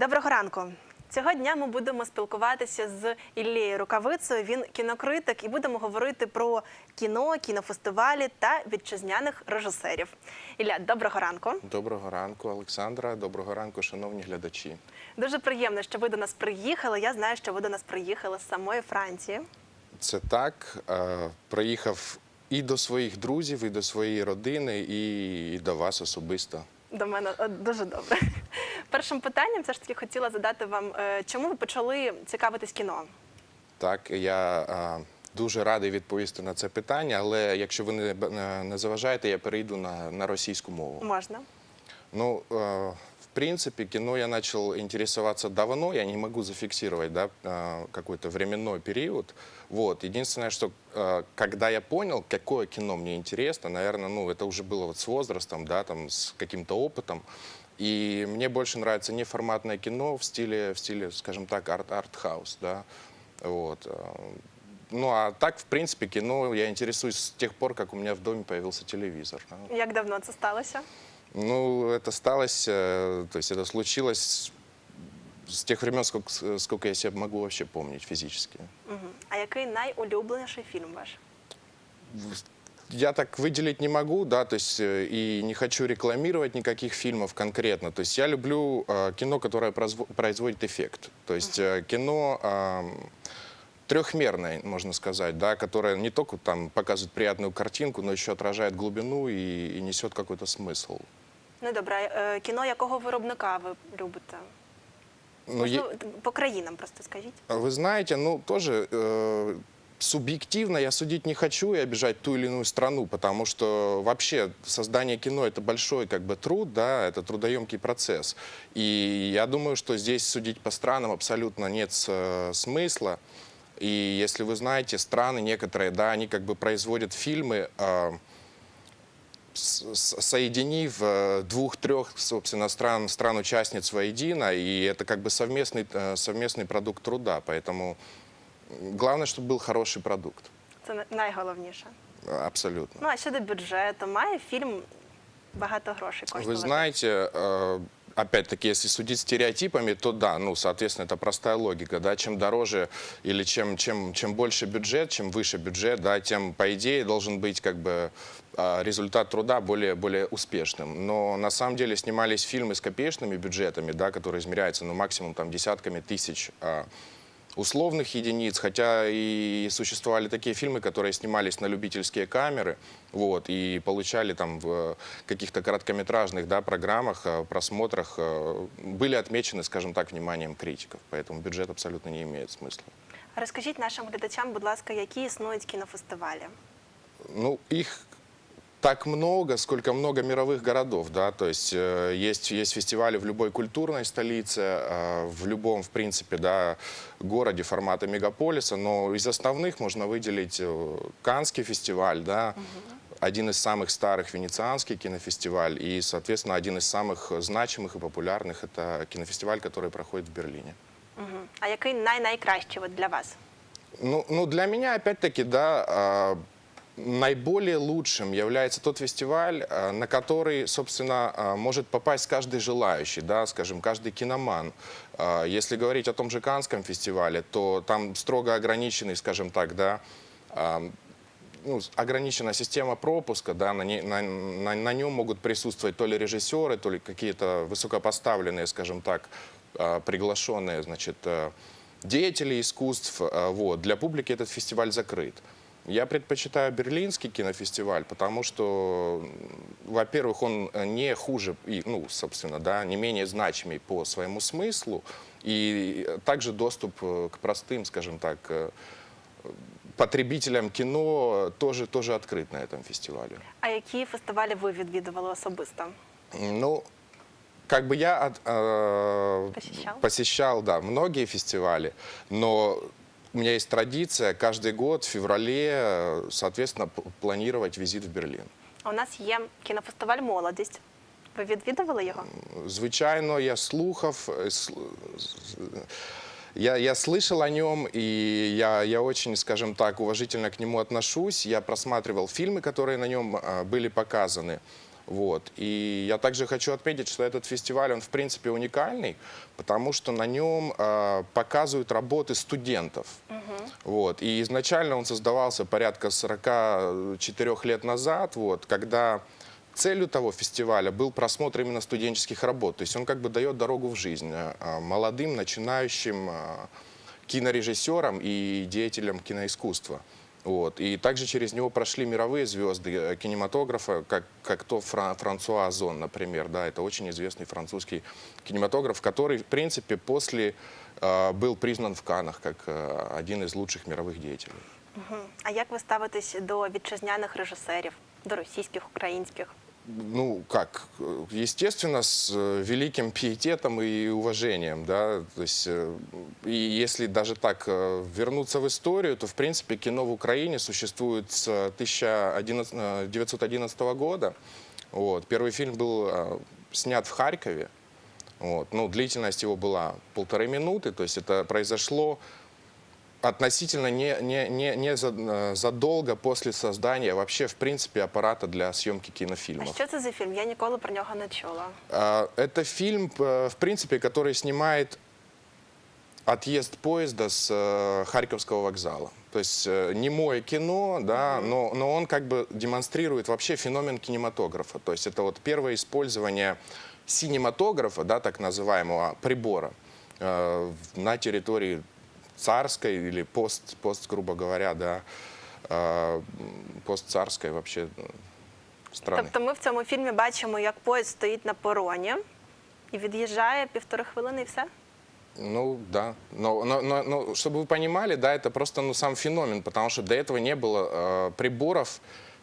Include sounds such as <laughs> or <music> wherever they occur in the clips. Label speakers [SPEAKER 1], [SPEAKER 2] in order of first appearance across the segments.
[SPEAKER 1] Доброго ранку. Цього дня ми будемо спілкуватися з Іллею Рукавицею. Він кінокритик, і будемо говорити про кіно, кінофестивалі та вітчизняних режисерів. Ілля, доброго ранку.
[SPEAKER 2] Доброго ранку, Олександра. Доброго ранку, шановні глядачі.
[SPEAKER 1] Дуже приємно, що ви до нас приїхали. Я знаю, що ви до нас приїхали з самої Франції.
[SPEAKER 2] Це так. е, Приїхав і до своїх друзів, і до своєї родини, і до вас особисто.
[SPEAKER 1] До мене дуже добре. Першим питанням все ж таки хотіла задати вам, е, чому ви почали цікавитись кіно?
[SPEAKER 2] Так, я е, дуже радий відповісти на це питання, але якщо ви не, не- не заважаєте, я перейду на, на російську мову.
[SPEAKER 1] Можна?
[SPEAKER 2] Ну, э, в принципе, кино я начал интересоваться давно, я не могу зафиксировать да, э, какой-то временной период. Вот. Единственное, что э, когда я понял, какое кино мне интересно, наверное, ну, это уже было вот с возрастом, да, там, с каким-то опытом. И мне больше нравится неформатное кино в стиле, в стиле скажем так, арт- арт-хаус. Да? Вот. э, Ну, а так, в принципе, кино я интересуюсь с тех пор, как у меня в доме появился телевизор.
[SPEAKER 1] Як давно це сталося?
[SPEAKER 2] Ну, это сталось, э, то есть это случилось с тех времен, сколько, сколько я себя могу вообще помнить физически.
[SPEAKER 1] Мгм. А який найулюбленіший фільм ваш?
[SPEAKER 2] Я так выделить не могу, да, то есть э, и не хочу рекламировать никаких фильмов конкретно. То есть я люблю э, кино, которое произво- производит эффект. То есть э, кино эм, трехмерное, можно сказать, да, которое не только там показывает приятную картинку, но еще отражает глубину и, и несет какой-то смысл.
[SPEAKER 1] Ну добре, е, кіно якого виробника ви любите?
[SPEAKER 2] Ну, е-
[SPEAKER 1] Можливо, по країнам просто скажіть.
[SPEAKER 2] Вы знаете, ну тоже э, субъективно я судить не хочу и обижать ту или иную страну, потому что вообще создание кино это большой как бы труд, да, это трудоемкий процесс. И я думаю, что здесь судить по странам абсолютно нет э, смысла. И если вы знаете, страны некоторые, да, они как бы производят фильмы, э, соединив э, двух-трех, собственно, стран, стран-участниц воедино, и это как бы совместный, э, совместный продукт труда, поэтому главное, чтобы был хороший продукт,
[SPEAKER 1] Це на- найголовніше.
[SPEAKER 2] Э, абсолютно.
[SPEAKER 1] Ну а щодо бюджету, має фільм багато грошей коштувати?
[SPEAKER 2] Вы знаете, э, опять-таки, если судить стереотипами, то да, ну, соответственно, это простая логика, да, чем дороже или чем, чем, чем больше бюджет, чем выше бюджет, да, тем, по идее, должен быть как бы а, результат труда более, более успешным. Но на самом деле снимались фильмы с копеечными бюджетами, да, которые измеряются, ну, максимум там десятками тысяч а, условных единиц, хотя и существовали такие фильмы, которые снимались на любительские камеры, вот, и получали там в каких-то короткометражных да, программах, э, просмотрах, э, были отмечены, скажем так, вниманием критиков, поэтому бюджет абсолютно не имеет смысла.
[SPEAKER 1] Розкажіть нашим глядачам, будь ласка, які існують кінофестивалі?
[SPEAKER 2] Ну, их так много, сколько много мировых городов, да, то есть э, есть, есть фестивали в любой культурной столице, э, в любом, в принципе, да, городе формата мегаполиса, но из основных можно выделить э, Канский фестиваль, да, один из самых старых венецианский кинофестиваль и, соответственно, один из самых значимых и популярных это кинофестиваль, который проходит в Берлине.
[SPEAKER 1] Мгм. А який най-найкращий от для вас?
[SPEAKER 2] Ну, ну, для меня, опять-таки, да, а, наиболее лучшим является тот фестиваль, а, на который, собственно, а, может попасть каждый желающий, да, скажем, каждый киноман. А, Если говорить о том же Канском фестивале, то там строго ограниченный, скажем так, да, ну, ограничена система пропуска, да, на, не- на, на, на нем могут присутствовать то ли режиссеры, то ли какие-то высокопоставленные, скажем так, приглашенные, значит, э, деятели искусств. Вот. Для публики этот фестиваль закрыт. Я предпочитаю Берлинский кинофестиваль, потому что, м, во-первых, он э, не хуже, и, ну, собственно, да, не менее значимый по своему смыслу, и э, также доступ э, к простым, скажем так, э, потребителям кино тоже, тоже открыт на этом фестивале.
[SPEAKER 1] А які фестивалі ви відвідували особисто?
[SPEAKER 2] Ну, как бы я от- э,
[SPEAKER 1] Посещал?
[SPEAKER 2] посещал, да, многие фестивали, но у меня есть традиция каждый год в феврале, э, соответственно, п- планировать визит в Берлин.
[SPEAKER 1] У нас є кінофестиваль Молодість. Ви відвідували його?
[SPEAKER 2] Звичайно, я слухав, э, сл- з- я, я слышал о нем, и я, я очень, скажем так, уважительно к нему отношусь. Я просматривал фильмы, которые на нем а, были показаны. Вот. И я также хочу отметить, что этот фестиваль, он в принципе уникальный, потому что на нем э, показывают работы студентов. Вот. И изначально он создавался порядка 44 лет назад, вот, когда целью того фестиваля был просмотр именно студенческих работ. То есть он как бы дает дорогу в жизнь э, молодым, начинающим э, кинорежиссерам и деятелям киноискусства. Вот. И также через него прошли мировые звезды э, кинематографа, как, как то Фра- Франсуа Озон, например. Да, это очень известный французский кинематограф, который, в принципе, после э, был признан в Каннах как э, один из лучших мировых деятелей.
[SPEAKER 1] Мгм. А як ви ставитесь до вітчизняних режисерів, до російських, українських?
[SPEAKER 2] Ну, как, э, естественно, с э, великим пиететом и уважением, да, то есть, э, и если даже так вернуться в историю, то, в принципе, кино в Украине существует с 1911 года, вот, первый фильм был снят в Харькове, вот, ну, длительность его была полторы минуты, то есть это произошло относительно не, не, не, не э, задолго после создания вообще, в принципе, аппарата для съемки
[SPEAKER 1] А
[SPEAKER 2] кинофильмов.
[SPEAKER 1] що це за фільм? Я ніколи про нього не чула.
[SPEAKER 2] А, Это фильм, э, в принципе, который снимает отъезд поезда с э, Харьковского вокзала. То есть э, немое кино, да, но, но он как бы демонстрирует вообще феномен кинематографа. То есть это вот первое использование синематографа, да, так называемого прибора на территории царской или пост, пост грубо говоря, да, э, постцарской вообще э, страны.
[SPEAKER 1] Тобто ми в цьому фільмі бачимо, як поїзд стоїть на пероні і від'їжджає півтори хвилини і все?
[SPEAKER 2] Ну да, но, но, но, но чтобы вы понимали, да, это просто ну, сам феномен, потому что до этого не было э, приборов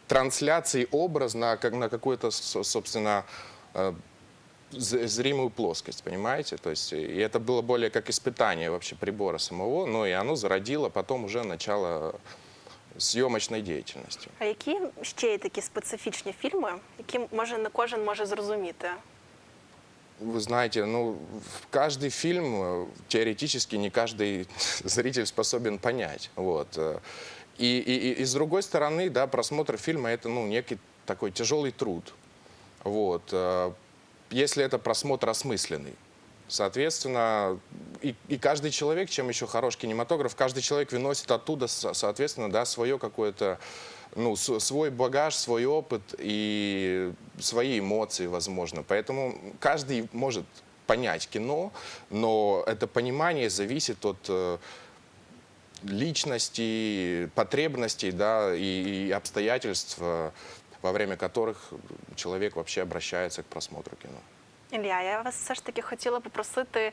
[SPEAKER 2] трансляции образ на, как, на какую-то, со- собственно, э, з- зримую плоскость, понимаете? То есть, и это было более как испытание вообще прибора самого, но и оно зародило потом уже начало съемочной деятельности.
[SPEAKER 1] А які ще є такі специфічні фільми, які може не кожен може зрозуміти?
[SPEAKER 2] Вы знаете, ну, в каждый фильм э, теоретически не каждый <laughs> зритель способен понять. Вот. э. И, и, и, и с другой стороны, да, просмотр фильма это ну, некий такой тяжелый труд. Вот. Если это просмотр осмысленный. Соответственно, и, и каждый человек, чем еще хорош кинематограф, каждый человек выносит оттуда, со- соответственно, да, свое какое-то, ну, свой багаж, свой опыт и свои эмоции, возможно. Поэтому каждый может понять кино, но это понимание зависит от э, личности, потребностей, да, и, и обстоятельств, э, во время которых человек вообще обращается к просмотру кино.
[SPEAKER 1] Ілля, я вас все ж таки хотіла попросити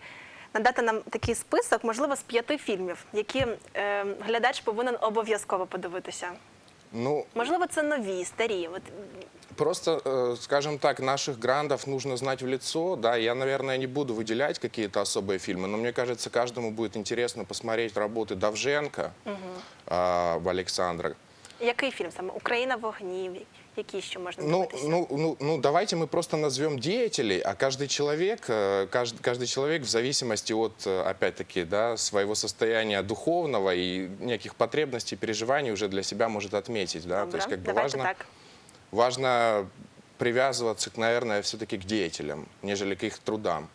[SPEAKER 1] надати нам такий список, можливо, з п'яти фільмів, які е, глядач повинен обов'язково подивитися.
[SPEAKER 2] Ну,
[SPEAKER 1] Можливо, це нові, старі. От
[SPEAKER 2] Просто, э, скажем так, наших грандов нужно знать в лицо. Да, я, наверное, не буду выделять какие-то особые фильмы, но мне кажется, каждому будет интересно посмотреть работы Давженко, а, в Александра.
[SPEAKER 1] який фільм саме Україна в вогні, Які ще можна
[SPEAKER 2] Ну, ну, ну, ну, давайте мы просто назовем деятелей, а каждый человек, э, каждый, каждый человек в зависимости от, э, опять-таки, да, своего состояния духовного и неких потребностей, переживаний уже для себя может отметить. Да? То есть, как бы
[SPEAKER 1] давайте
[SPEAKER 2] важно,
[SPEAKER 1] так.
[SPEAKER 2] важно привязываться, наверное, все-таки к деятелям, нежели к их трудам.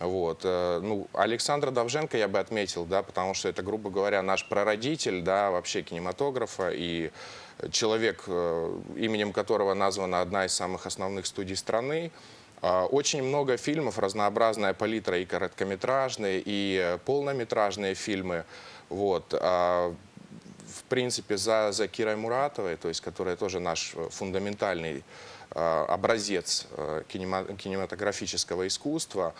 [SPEAKER 2] Вот. э, Ну, Александра Давженко я бы отметил, да, потому что это, грубо говоря, наш прародитель, да, вообще кинематографа и человек, э, именем которого названа одна из самых основных студий страны. А, Очень много фильмов, разнообразная палитра и короткометражные, и полнометражные фильмы. Вот. А, в принципе, за, за Кирой Муратовой, то есть, которая тоже наш фундаментальный э, образец кинема- кинематографического искусства.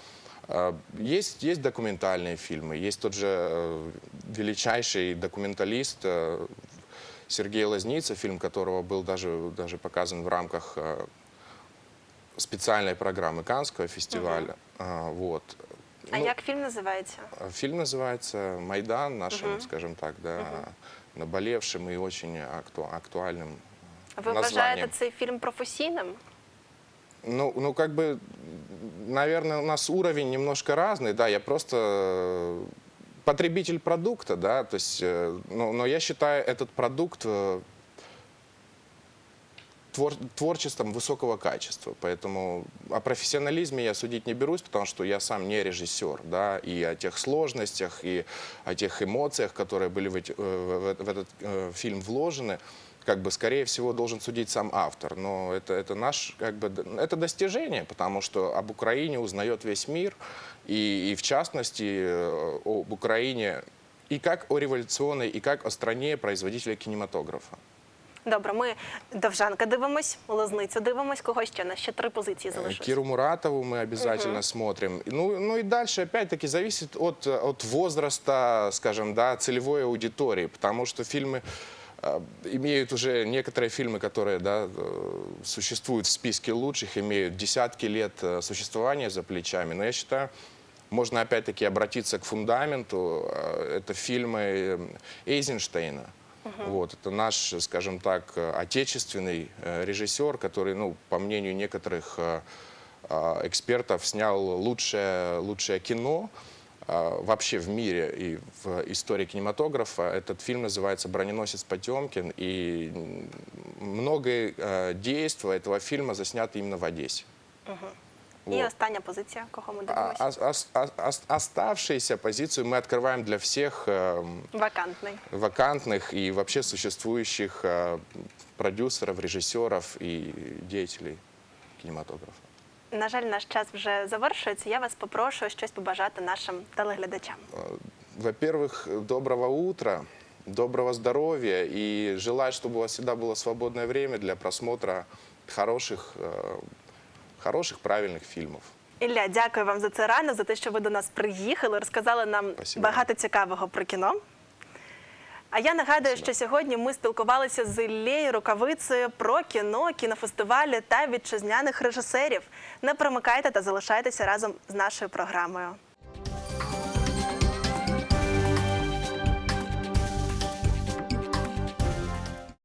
[SPEAKER 2] Э, Есть, есть документальные фильмы, есть тот же э, величайший документалист э, Сергей Лазница, фильм которого был даже, даже показан в рамках э, специальной программы Каннского фестиваля. А, Вот.
[SPEAKER 1] А
[SPEAKER 2] Ну,
[SPEAKER 1] як фільм називається?
[SPEAKER 2] Фильм называется «Майдан», нашим, скажем так, да, наболевшим и очень акту- актуальным
[SPEAKER 1] Ви
[SPEAKER 2] названием.
[SPEAKER 1] вважаєте цей фільм професійним?
[SPEAKER 2] Ну, ну, как бы, наверное, у нас уровень немножко разный, да, я просто э, потребитель продукта, да, то есть, э, но, но я считаю этот продукт э, твор- творчеством высокого качества. Поэтому о профессионализме я судить не берусь, потому что я сам не режиссер, да, и о тех сложностях, и о тех эмоциях, которые были в, эти- в- в этот э, фильм вложены, как бы, скорее всего, должен судить сам автор. Но это, это наш, как бы, это достижение, потому что об Украине узнает весь мир, и, и в частности, э, об Украине и как о революционной, и как о стране производителя кинематографа.
[SPEAKER 1] Добре, ми Довжанка дивимось, Лозницю дивимось. Кого ще? На ще три позиції залишилось.
[SPEAKER 2] Киру Муратову мы обязательно смотрим. Ну, ну и дальше, опять-таки, зависит от, от возраста, скажем, да, целевой аудитории, потому что фильмы имеют уже некоторые фильмы, которые да, э, существуют в списке лучших, имеют десятки лет э, существования за плечами. Но я считаю, можно опять-таки обратиться к фундаменту. Э, Это фильмы Эйзенштейна. Вот, это наш, скажем так, отечественный режиссер, который, ну, по мнению некоторых экспертов, снял лучшее, лучшее кино вообще в мире и в истории кинематографа. Этот фильм называется «Броненосец Потемкин», и многое э, действия этого фильма засняты именно в Одессе. Вот.
[SPEAKER 1] остання позиція, кого ми
[SPEAKER 2] А-
[SPEAKER 1] дивимося.
[SPEAKER 2] ос- ос- ос- ос- Оставшуюся позицию мы открываем для всех эм,
[SPEAKER 1] Вакантний.
[SPEAKER 2] вакантных и вообще существующих э, продюсеров, режиссеров и деятелей кинематографа.
[SPEAKER 1] На жаль, наш час вже завершується. Я вас попрошу щось побажати нашим телеглядачам.
[SPEAKER 2] Во-первых, доброго утра, доброго здоровья и желаю, чтобы у вас всегда было свободное время для просмотра хороших, э, хороших правильных фильмов.
[SPEAKER 1] Ілля, дякую вам за це рано, за те, що ви до нас приїхали, розказали нам
[SPEAKER 2] Спасибо.
[SPEAKER 1] багато цікавого про кіно. А я нагадую, що сьогодні ми спілкувалися з Іллею Рукавицею про кіно, кінофестивалі та вітчизняних режисерів. Не промикайте та залишайтеся разом з нашою програмою.